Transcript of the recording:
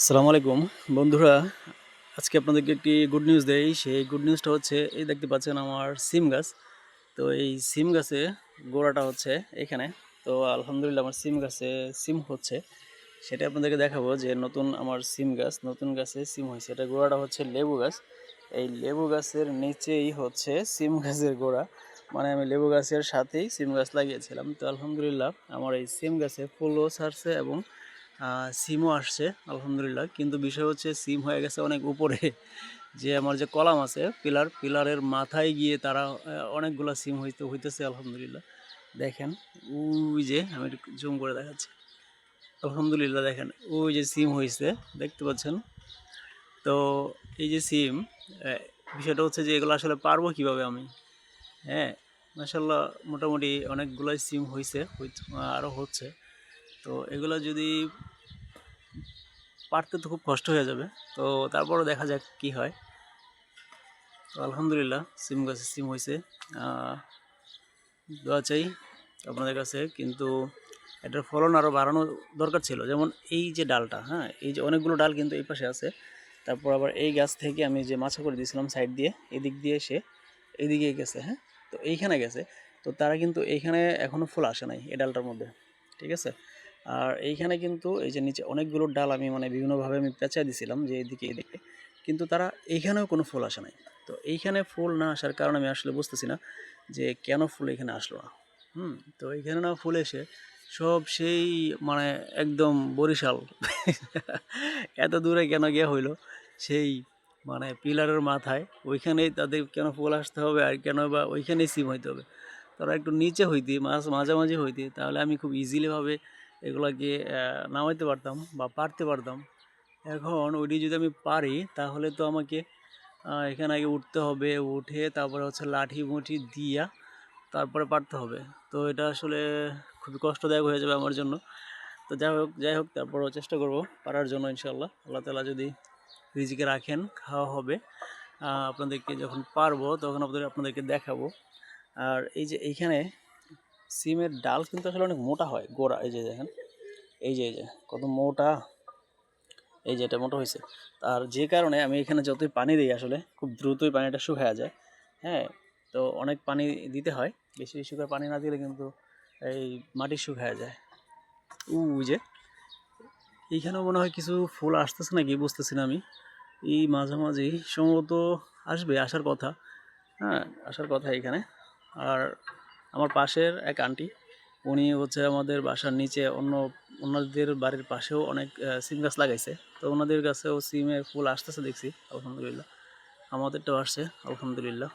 আসসালামু আলাইকুম। বন্ধুরা, আজকে আপনাদেরকে একটি গুড নিউজ দেই। সেই গুড নিউজটা হচ্ছে, এই দেখতে পাচ্ছেন আমার সিম গাছ। তো এই সিম গাছে গোড়াটা হচ্ছে এখানে। তো আলহামদুলিল্লাহ আমার সিম গাছে সিম হচ্ছে। সেটা আপনাদেরকে দেখাবো যে নতুন আমার সিম গাছ, নতুন গাছে সিম হয়েছে। এটা গোড়াটা হচ্ছে লেবু গাছ। এই লেবু গাছের নিচেই হচ্ছে সিম গাছের গোড়া। মানে আমি লেবু গাছের সাথেই সিম গাছ লাগিয়েছিলাম। তো আলহামদুলিল্লাহ, আমার এই সিম গাছে ফুলও ছাড়ছে এবং সিমও আসছে, আলহামদুলিল্লাহ। কিন্তু বিষয় হচ্ছে, সিম হয়ে গেছে অনেক উপরে। যে আমার যে কলাম আছে, পিলার, পিলারের মাথায় গিয়ে তারা অনেকগুলো সিম হইতে, হইতেছে, আলহামদুলিল্লাহ। দেখেন, ওই যে, আমি জুম করে দেখাচ্ছি। আলহামদুলিল্লাহ, দেখেন, ওই যে সিম হয়েছে দেখতে পাচ্ছেন? তো, এই যে সিম বিষয়টা হচ্ছে যে, এগুলো আসলে পারব কীভাবে আমি? হ্যাঁ মাসাল্লাহ মোটামুটি অনেকগুলোই সিম হয়েছে আরও হচ্ছে। তো, এগুলো যদি পারতে তো খুব কষ্ট হয়ে যাবে। তো তারপরও দেখা যাক কি হয়। তো আলহামদুলিল্লাহ, সিম গাছে, সিম হয়েছে দোয়া চাই আপনাদের কাছে, কিন্তু এটার ফলন আরও বাড়ানো দরকার ছিল। যেমন এই যে ডালটা হ্যাঁ এই যে অনেকগুলো ডাল কিন্তু এই পাশে আছে। তারপর আবার এই গাছ থেকে আমি যে মাছা করে দিয়েছিলাম সাইড দিয়ে, এদিক দিয়ে এসে এদিকে গেছে হ্যাঁ তো এইখানে গেছে। তো তারা কিন্তু এইখানে এখনও ফুল আসে নাই এই ডালটার মধ্যে, ঠিক আছে? আর এইখানে কিন্তু এই যে নিচে অনেকগুলো ডাল আমি মানে বিভিন্নভাবে আমি পেঁচাই দিছিলাম যে এদিকে এদিকে। কিন্তু তারা এইখানেও কোনো ফুল আসে নাই। তো এইখানে ফুল না আসার কারণে আমি আসলে বুঝতেছি না যে কেন ফুল এখানে আসলো না। হুম, তো এইখানে না ফুল এসে সব সেই মানে একদম বরিশাল। এত দূরে কেন গিয়ে হইল? সেই মানে পিলারের মাথায় ওইখানেই তাদের কেন ফুল আসতে হবে আর কেন বা ওইখানেই সিম হইতে হবে। তারা একটু নিচে হইতে মাছ মাঝামাঝি হইতে, তাহলে আমি খুব ইজিলিভাবে এগুলাকে নামাইতে পারতাম বা পারতে পারতাম। এখন ওইটি যদি আমি পারি, তাহলে তো আমাকে এখানে আগে উঠতে হবে, উঠে তারপরে হচ্ছে লাঠি মুঠি দিয়া তারপরে পারতে হবে। তো এটা আসলে খুবই কষ্টদায়ক হয়ে যাবে আমার জন্য। তো যাই হোক যাই হোক, তারপরও চেষ্টা করব পারার জন্য ইনশাল্লাহ আল্লাহ তালা যদি রিজিকে রাখেন, খাওয়া হবে। আপনাদেরকে যখন পারব, তখন আপনাদের, আপনাদেরকে দেখাবো। আর এই যে এইখানে সিমের ডাল কিন্তু আসলে অনেক মোটা হয়, গোড়া, এই যে দেখেন, এই যে এই যে, কত মোটা, এই যে এটা মোটা হয়েছে। আর যে কারণে আমি এখানে যতই পানি দিই আসলে, খুব দ্রুতই পানিটা শুকায় যায় হ্যাঁ তো অনেক পানি দিতে হয়, বেশি বেশি করে পানি না দিলে কিন্তু এই মাটি শুকায় যায়। উ যে, এইখানেও মনে হয় কিছু ফুল আসতেছে নাকি বুঝতেছি না আমি। এই মাঝামাঝি সম্ভবত আসবে, আসার কথা হ্যাঁ আসার কথা এখানে। আর আমার পাশের এক আন্টি, উনি হচ্ছে আমাদের বাসার নিচে অন্য, অন্যদের বাড়ির পাশেও অনেক সিম গাছ লাগাইছে। তো ওনাদের কাছেও সিমের ফুল আসতেছে দেখছি, আলহামদুলিল্লাহ। আমাদেরটাও আসছে, আলহামদুলিল্লাহ।